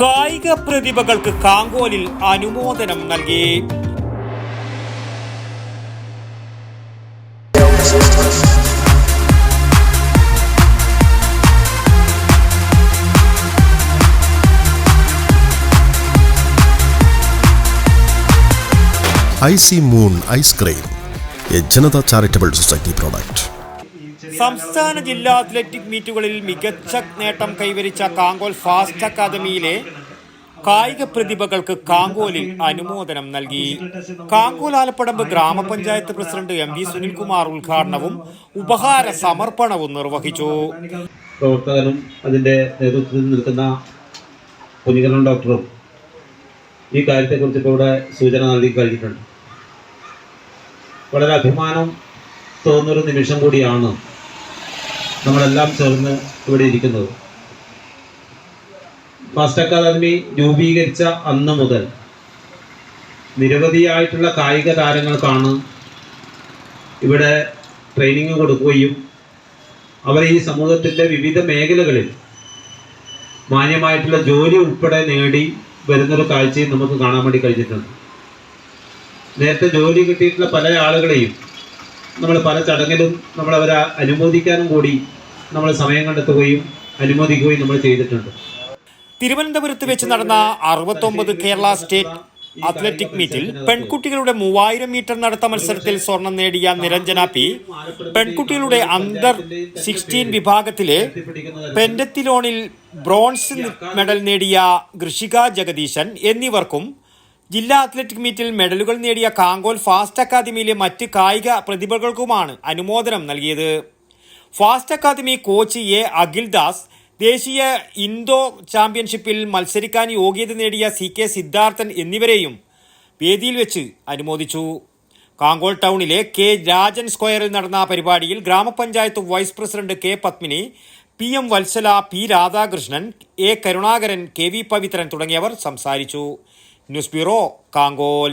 കായിക പ്രതിഭകൾക്ക് കാങ്കോലിൽ അനുമോദനം നൽകി. I C moon ice cream A Janata charitable society product. സംസ്ഥാന ജില്ലാ അത്ലറ്റിക് മീറ്റുകളിൽ മികച്ച നേട്ടം കൈവരിച്ച കാങ്കോൽ ഫാസ്റ്റ് അക്കാദമിയിലെ കായിക പ്രതിഭകൾക്ക് കാങ്കോലിൽ അനുമോദനം നൽകി. കാങ്കോൽ ആലപ്പടമ്പ് ഗ്രാമപഞ്ചായത്ത് പ്രസിഡന്റ് എം വി സുനിൽകുമാർ ഉദ്ഘാടനവും ഉപഹാര സമർപ്പണവും നിർവഹിച്ചു. പ്രവർത്തകനും അതിന്റെ നേതൃത്വത്തിൽ നിൽക്കുന്ന കുഞ്ഞിക്കരൻ ഡോക്ടറും ഈ കാര്യത്തെക്കുറിച്ച് ഇപ്പോൾ ഇവിടെ സൂചന നൽകി കഴിഞ്ഞിട്ടുണ്ട്. വളരെ അഭിമാനം തോന്നുന്നൊരു നിമിഷം കൂടിയാണ് നമ്മളെല്ലാം ചേർന്ന് ഇവിടെ ഇരിക്കുന്നത്. ഫാസ്റ്റ് അക്കാദമി രൂപീകരിച്ച അന്ന് മുതൽ നിരവധിയായിട്ടുള്ള കായിക താരങ്ങൾക്കാണ് ഇവിടെ ട്രെയിനിങ് കൊടുക്കുകയും അവരെ ഈ സമൂഹത്തിന്റെ വിവിധ മേഖലകളിൽ മാന്യമായിട്ടുള്ള ജോലി ഉൾപ്പെടെ നേടി വരുന്നൊരു കാഴ്ചയും നമുക്ക് കാണാൻ വേണ്ടി കഴിഞ്ഞിട്ടുണ്ട്. നേരത്തെ ജോലി കിട്ടിയിട്ടുള്ള പല ആളുകളെയും നമ്മൾ പല ചടങ്ങിലും നമ്മളവരെ അനുമോദിക്കാനും കൂടി നമ്മൾ സമയം കണ്ടെത്തുകയും അനുമോദിക്കുകയും നമ്മൾ ചെയ്തിട്ടുണ്ട്. തിരുവനന്തപുരത്ത് വെച്ച് നടന്ന അറുപത്തൊമ്പത് കേരള സ്റ്റേറ്റ് അത്ലറ്റിക് മീറ്റിൽ പെൺകുട്ടികളുടെ മൂവായിരം മീറ്റർ നടത്ത മത്സരത്തിൽ സ്വർണം നേടിയ നിരഞ്ജന പി പെൺകുട്ടികളുടെ അണ്ടർ സിക്സ്റ്റീൻ വിഭാഗത്തിലെ പെൻഡത്തിലോണിൽ ബ്രോൺസ് മെഡൽ നേടിയ കൃഷിക ജഗദീശൻ എന്നിവർക്കും ജില്ലാ അത്ലറ്റിക് മീറ്റിൽ മെഡലുകൾ നേടിയ കാങ്കോൽ ഫാസ്റ്റ് അക്കാദമിയിലെ മറ്റ് കായിക പ്രതിഭകൾക്കുമാണ് അനുമോദനം നൽകിയത്. Fast academy coach A Akhildas ദേശീയ ഇൻഡോ ചാമ്പ്യൻഷിപ്പിൽ മത്സരിക്കാൻ യോഗ്യത നേടിയ സി കെ സിദ്ധാർത്ഥൻ എന്നിവരെയും വേദിയിൽ വെച്ച് അനുമോദിച്ചു. കാങ്കോൾ ടൗണിലെ കെ രാജൻ സ്ക്വയറിൽ നടന്ന പരിപാടിയിൽ ഗ്രാമപഞ്ചായത്ത് vice president K Padmini P M Vatsala P Radhakrishnan A Karunakaran K V Pavithran തുടങ്ങിയവർ സംസാരിച്ചു. News bureau Kankol